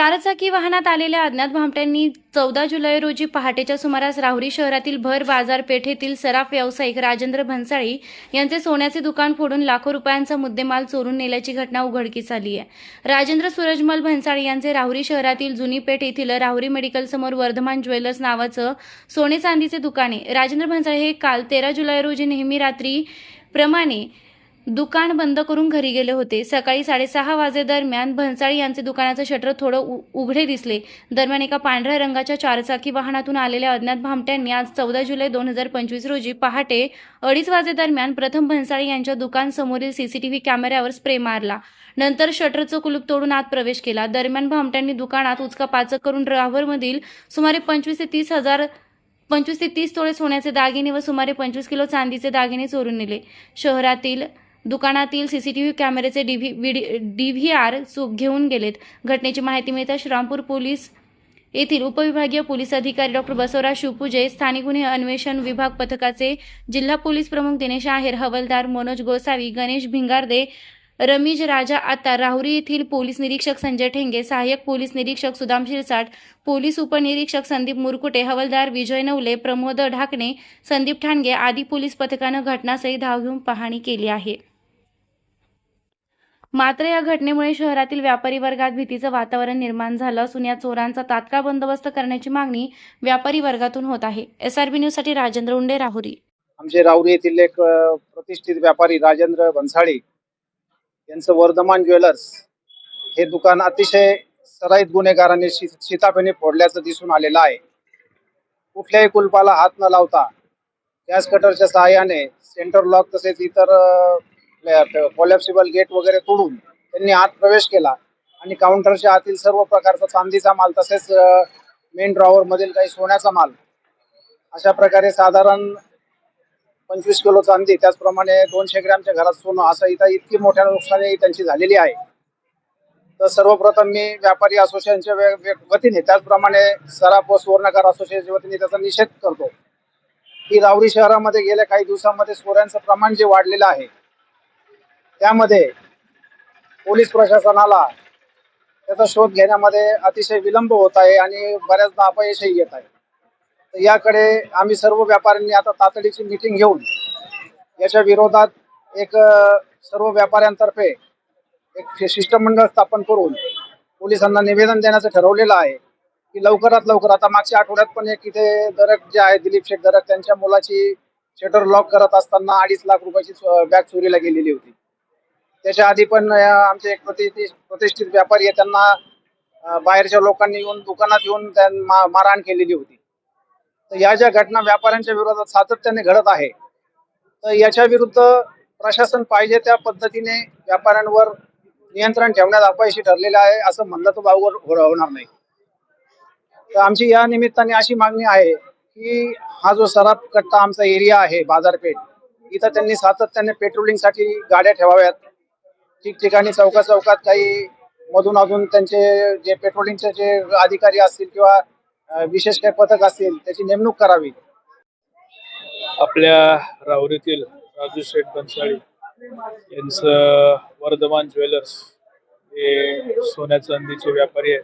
चारचाकी वाहनात आलेल्या अज्ञात भामट्यांनी चौदा जुलै रोजी पहाटेच्या सुमारास राहुरी शहरातील भर बाजारपेठेतील सराफ व्यावसायिक राजेंद्र भन्साळी यांचे सोन्याचे दुकान फोडून लाखो रुपयांचा मुद्देमाल चोरून नेल्याची घटना उघडकीस आली आहे. राजेंद्र सूरजमल भन्साळी यांचे राहुरी शहरातील जुनी पेठ येथील राहुरी मेडिकल समोर वर्धमान ज्वेलर्स नावाचं सोने चांदीचे दुकान आहे. राजेंद्र भन्साळी हे काल तेरा जुलै रोजी नेहमी रात्री प्रमाणे दुकान बंद करून घरी गेले होते. सकाळी साडेसहा वाजेदरम्यान भन्साळी यांचे दुकानाचं शटर थोडं उ- उघडे दिसले. दरम्यान एका पांढऱ्या रंगाच्या चारचाकी वाहनातून आलेल्या अज्ञात भामट्यांनी आज चौदा जुलै दोन हजार पंचवीस रोजी पहाटे अडीच वाजेदरम्यान प्रथम भन्साळी यांच्या दुकान समोरील सीसीटीव्ही कॅमेऱ्यावर स्प्रे मारला. नंतर शटरचं कुलूप तोडून आत प्रवेश केला. दरम्यान भामट्यांनी दुकानात उचका पाचक करून ड्राव्हरमधील सुमारे पंचवीस ते तीस हजार पंचवीस ते तीस तोळे सोन्याचे दागिने व सुमारे पंचवीस किलो चांदीचे दागिने चोरून नेले. शहरातील दुकानातील सीसीटीव्ही कॅमेऱ्याचे डीव्ही डी व्ही आर घेऊन गेलेत. घटनेची माहिती मिळताच श्रामपूर पोलीस येथील उपविभागीय पोलीस अधिकारी डॉक्टर बसवराज शिवपूजे स्थानिक गुन्हे अन्वेषण विभाग पथकाचे जिल्हा पोलीस प्रमुख दिनेश आहेर हवलदार मनोज गोसावी गणेश भिंगारदे रमीज राजा आता राहुरी येथील पोलीस निरीक्षक संजय ठेंगे सहाय्यक पोलीस निरीक्षक सुदाम शिरसाट पोलीस उपनिरीक्षक संदीप मुरकुटे हवलदार विजय नवले प्रमोद ढाकणे संदीप ठाणगे आदी पोलीस पथकानं घटनास्थळी धाव घेऊन पाहणी केली आहे. मात्र या घटनेमुळे शहरातील व्यापारी वर्गात भीतीचं वातावरण निर्माण झालं असून या चोरांचा तात्काळ बंदोबस्त करण्याची मागणी व्यापारी वर्गातून होत आहे. एसआरबी न्यूजसाठी राजेंद्र उंडे राहुरी. आमचे राहुरी येथील एक प्रतिष्ठित व्यापारी राजेंद्र भन्साळी यांचं वर्धमान ज्वेलर्स हे दुकान अतिशय सराईत गुन्हेगारांनी शि शिताफेने फोडल्याचं दिसून आलेलं आहे. कुठल्याही कुलपाला हात न लावता गॅस कटरच्या सहाय्याने सेंटर लॉक तसेच इतर कोलॅप्सिबल गेट वगैरे तोडून त्यांनी आत प्रवेश केला. आणि काउंटरच्या आतील सर्व प्रकारचा चांदीचा माल तसेच मेन ड्रॉवर मधील काही सोन्याचा माल. अशा प्रकारे साधारण पंचवीस किलो चांदी त्याचप्रमाणे दोनशे ग्रॅमच्या घरात सोनं असं इथं इतकी मोठ्या नुकसानी त्यांची झालेली आहे. तर सर्वप्रथम मी व्यापारी असोसिएशनच्या वतीने त्याचप्रमाणे सराफ व सुवर्णकार असोसिएशनच्या वतीने त्याचा निषेध करतो. की रावरी शहरामध्ये गेल्या काही दिवसांमध्ये चोऱ्यांचं प्रमाण जे वाढलेलं आहे त्यामध्ये पोलीस प्रशासनाला त्याचा शोध घेण्यामध्ये अतिशय विलंब होत आहे आणि बऱ्याचदा अपयशही येत आहे. तर याकडे आम्ही सर्व व्यापाऱ्यांनी आता तातडीची मिटिंग घेऊन याच्या विरोधात एक सर्व व्यापाऱ्यांतर्फे एक शिष्टमंडळ स्थापन करून पोलिसांना निवेदन देण्याचं ठरवलेलं आहे की लवकरात लवकर आता मागच्या आठवड्यात पण एक इथे दरक जे आहे दिलीप शेख दरक त्यांच्या मुलाची शटर लॉक करत असताना अडीच लाख रुपयाची बॅग चोरीला गेलेली होती. त्याच्या आधी पण आमचे एक प्रति प्रतिष्ठित व्यापारी आहे त्यांना बाहेरच्या लोकांनी येऊन दुकानात येऊन त्यांना मा- मारहाण केलेली होती. तर या ज्या घटना व्यापाऱ्यांच्या विरोधात सातत्याने घडत आहे तर याच्या विरुद्ध प्रशासन पाहिजे त्या पद्धतीने व्यापाऱ्यांवर नियंत्रण ठेवण्यात अपयशी ठरलेलं आहे असं म्हणलं तर भाऊवर होणार नाही. तर आमची या निमित्ताने अशी मागणी आहे की हा जो सराफ कट्टा आमचा एरिया आहे बाजारपेठ इथं त्यांनी सातत्याने पेट्रोलिंगसाठी गाड्या ठेवाव्यात. ठिकठिकाणी चौका चौकात काही मधून अजून त्यांचे जे पेट्रोलिंगचे जे अधिकारी असतील किंवा विशेष काही पथक असतील त्याची नेमणूक करावी. आपल्या राहुरीतील राजू शेठ बनसाळी यांचं वर्धमान ज्वेलर्स हे सोन्या चांदीचे व्यापारी आहेत.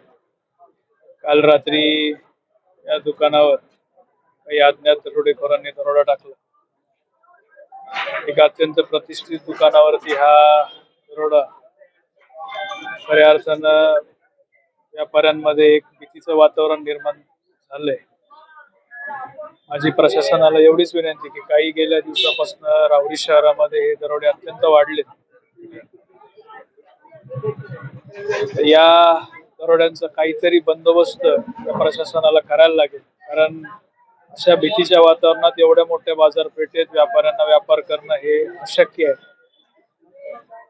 काल रात्री या दुकानावर काही अज्ञात दरोडेखोरांनी दरोडा टाकला. एका अत्यंत प्रतिष्ठित दुकानावरती हा दरोडा खऱ्या अर्थानं व्यापाऱ्यांमध्ये एक भीतीचं वातावरण निर्माण झालंय. माझी प्रशासनाला एवढीच विनंती की काही गेल्या दिवसापासून रावडी शहरामध्ये हे दरोडे अत्यंत वाढले या दरोड्यांचा काहीतरी बंदोबस्त प्रशासनाला करायला लागेल. कारण अशा भीतीच्या वातावरणात एवढ्या मोठ्या बाजारपेठेत व्यापाऱ्यांना व्यापार करणं हे अशक्य आहे.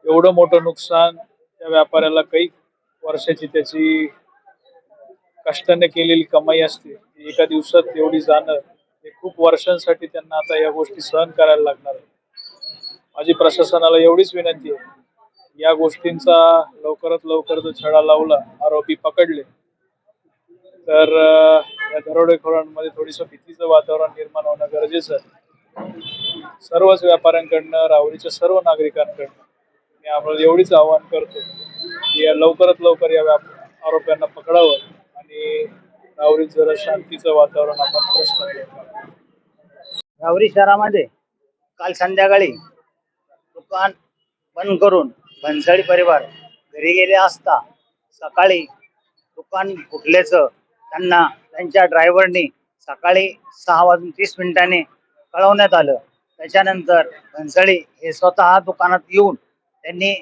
एवढं मोठं नुकसान त्या व्यापाऱ्याला काही वर्षाची त्याची कष्टाने केलेली कमाई असते. एका दिवसात एवढी जाणं हे खूप वर्षांसाठी त्यांना आता या गोष्टी सहन करायला लागणार आहे माझी प्रशासनाला एवढीच विनंती आहे. या गोष्टींचा लवकरात लवकर जो छडा लावला आरोपी पकडले तर या दरोडेखोरांमध्ये थोडीसं भीतीचं वातावरण निर्माण होणं गरजेचं आहे. सर्वच व्यापाऱ्यांकडनं राहुरीच्या सर्व नागरिकांकडनं मी आम्हाला एवढीच आव्हान करतो की या लवकरात लवकर या आरोप्यांना पकडावं आणि राहुरीत जरा शांतीचं वातावरण आपण प्रश्न रावरी शहरामध्ये काल संध्याकाळी दुकान बंद करून भन्साळी परिवार घरी गेले असता सकाळी दुकान फुटल्याचं त्यांना त्यांच्या ड्रायव्हरनी सकाळी सहा वाजून तीस मिनिटांनी कळवण्यात आलं. त्याच्यानंतर भन्साळी हे स्वतः दुकानात येऊन त्यांनी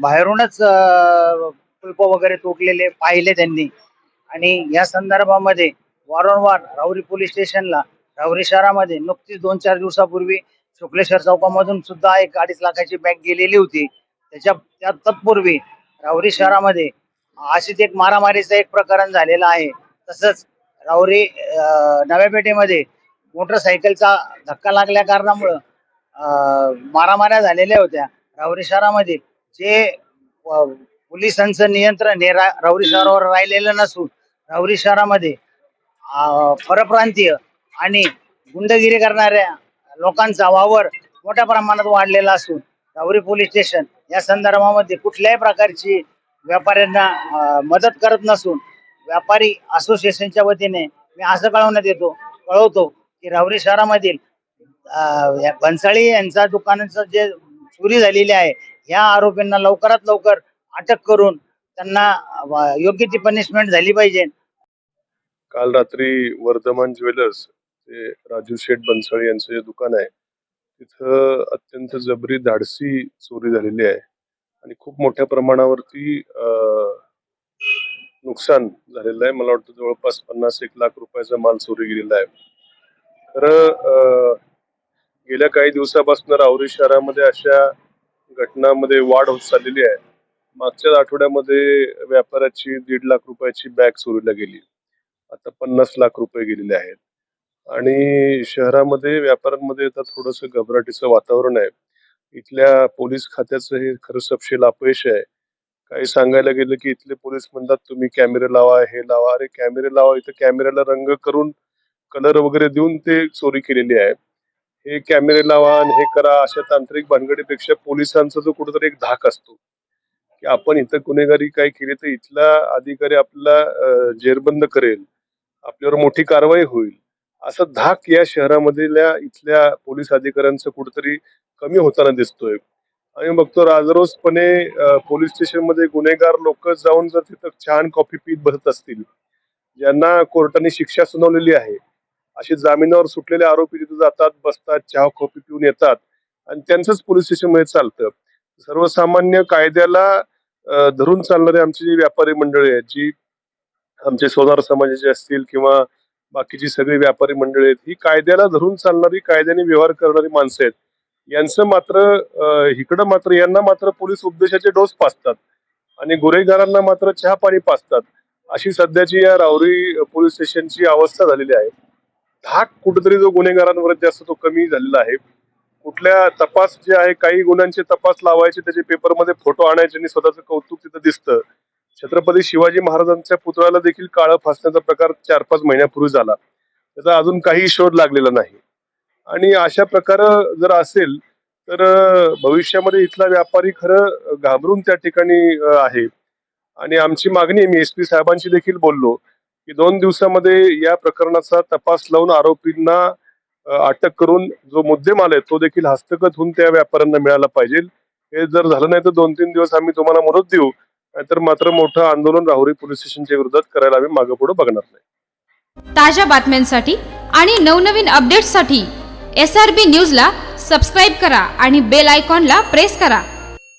बाहेरूनच कुल्प कुलप वगैरे तुटलेले पाहिले त्यांनी. आणि या संदर्भामध्ये वारंवार राहुरी पोलीस स्टेशनला राहुरी शहरामध्ये नुकतीच दोन चार दिवसापूर्वी शुक्लेश्वर चौकामधून सुद्धा एक अडीच लाखाची बॅग गेलेली होती. त्याच्या त्या तत्पूर्वी राहुरी शहरामध्ये अशीच एक मारामारीचं एक प्रकरण झालेलं आहे. तसंच राहुरी नव्या पेठेमध्ये मोटरसायकलचा धक्का लागल्या कारणामुळं मारामाऱ्या झालेल्या होत्या. रावरी शहरामध्ये जे पोलिसांचं नियंत्रण हे रा- शहरावर राहिलेलं नसून रावरी शहरामध्ये परप्रांतीय आणि गुंडगिरी करणाऱ्या लोकांचा वावर मोठ्या प्रमाणात वाढलेला असून रावरी पोलीस स्टेशन या संदर्भामध्ये कुठल्याही प्रकारची व्यापाऱ्यांना मदत करत नसून व्यापारी असोसिएशनच्या वतीने मी असं कळवण्यात येतो कळवतो की रावरी शहरामधील भन्साळी यांचा दुकानाचं जे चोरी झालेली आहे. या आरोपींना लवकरात लवकर अटक करून त्यांना योग्य ती पनिशमेंट झाली पाहिजे. काल रात्री वर्धमान ज्वेलर्स ते राजू शेठ बनसळे यांचं जे दुकान आहे तिथं अत्यंत जबरी धाडसी चोरी झालेली आहे. आणि खूप मोठ्या प्रमाणावरती नुकसान झालेलं आहे. मला वाटतं जवळपास पन्नास एक लाख रुपयाचा माल चोरी गेलेला आहे. खरं गेल्या काही दिवसापासून राहुरी शहरामध्ये अशा घटनांमध्ये वाढ होत चाललेली आहे. मागच्याच आठवड्यामध्ये व्यापाऱ्याची दीड लाख रुपयाची बॅग चोरीला गेली. आता पन्नास लाख रुपये गेलेले आहेत. आणि शहरामध्ये व्यापाऱ्यांमध्ये आता थोडस घबराटीचं वातावरण आहे. इथल्या पोलीस खात्याचं हे खरं सपशेल अपयश आहे. काही सांगायला गेलं की इथले पोलीस म्हणतात तुम्ही कॅमेरे लावा हे लावा. अरे कॅमेरे लावा इथं कॅमेऱ्याला रंग करून कलर वगैरे देऊन ते चोरी केलेली आहे. हे कॅमेरे लावा आणि हे करा अशा तांत्रिक भानगडीपेक्षा पोलिसांचा जो कुठेतरी एक धाक असतो. की आपण इथं गुन्हेगारी काय केली तर इथला अधिकारी आपला जेरबंद करेल. आपल्यावर मोठी कारवाई होईल. असं धाक या शहरामधल्या इथल्या पोलीस अधिकाऱ्यांचं कुठेतरी कमी होताना दिसतोय. आम्ही बघतो राजरोजपणे पोलीस स्टेशनमध्ये गुन्हेगार लोक जाऊन जर तिथं छान कॉफी पीत बसत असतील ज्यांना कोर्टाने शिक्षा सुनावलेली आहे असे जामिनावर सुटलेले आरोपी तिथे जातात बसतात चहा कॉफी पिऊन येतात आणि त्यांचंच पोलीस स्टेशनमध्ये चालतं. सर्वसामान्य कायद्याला धरून चालणारे आमची जी व्यापारी मंडळी आहेत जी आमचे सोनार समाजाचे असतील किंवा बाकीची सगळी व्यापारी मंडळी आहेत ही कायद्याला धरून चालणारी कायद्याने व्यवहार करणारी माणसं आहेत. यांचं मात्र इकडं मात्र यांना मात्र पोलीस उपदेशाचे डोस पाचतात आणि गुन्हेगारांना मात्र चहा पाणी पाचतात अशी सध्याची या राहुरी पोलीस स्टेशनची अवस्था झालेली आहे. धाक कुठेतरी जो गुन्हेगारांवरती असतो तो कमी झालेला आहे. कुठल्या तपास जे आहे काही गुन्ह्यांचे तपास लावायचे त्याचे पेपरमध्ये फोटो आणायचे आणि स्वतःचं कौतुक तिथं दिसतं. छत्रपती शिवाजी महाराजांच्या पुतळ्याला देखील काळं फासण्याचा प्रकार चार पाच महिन्यापूर्वी झाला. त्याचा अजून काही शोध लागलेला नाही. आणि अशा प्रकार जर असेल तर भविष्यामध्ये इथला व्यापारी खरं घाबरून त्या ठिकाणी आहे. आणि आमची मागणी मी एस पी साहेबांशी देखील बोललो. की दोन दिवसामध्ये या प्रकरणाचा तपास लावून आरोपींना अटक करून जो मुद्देमाल आहे तो देखील हस्तगत होऊन त्या व्यापाऱ्यांना मिळाला पाहिजे. हे जर झालं नाही तर दोन तीन दिवस आम्ही तुम्हाला मदत देऊ. नाहीतर मात्र मोठं आंदोलन राहुरी पोलीस स्टेशनच्या विरोधात करायला आम्ही मागे पुढे बघणार नाही. ताज्या बातम्यांसाठी आणि नवनवीन अपडेट्ससाठी एस आर बी न्यूजला सबस्क्राईब करा आणि बेल आयकॉनला प्रेस करा.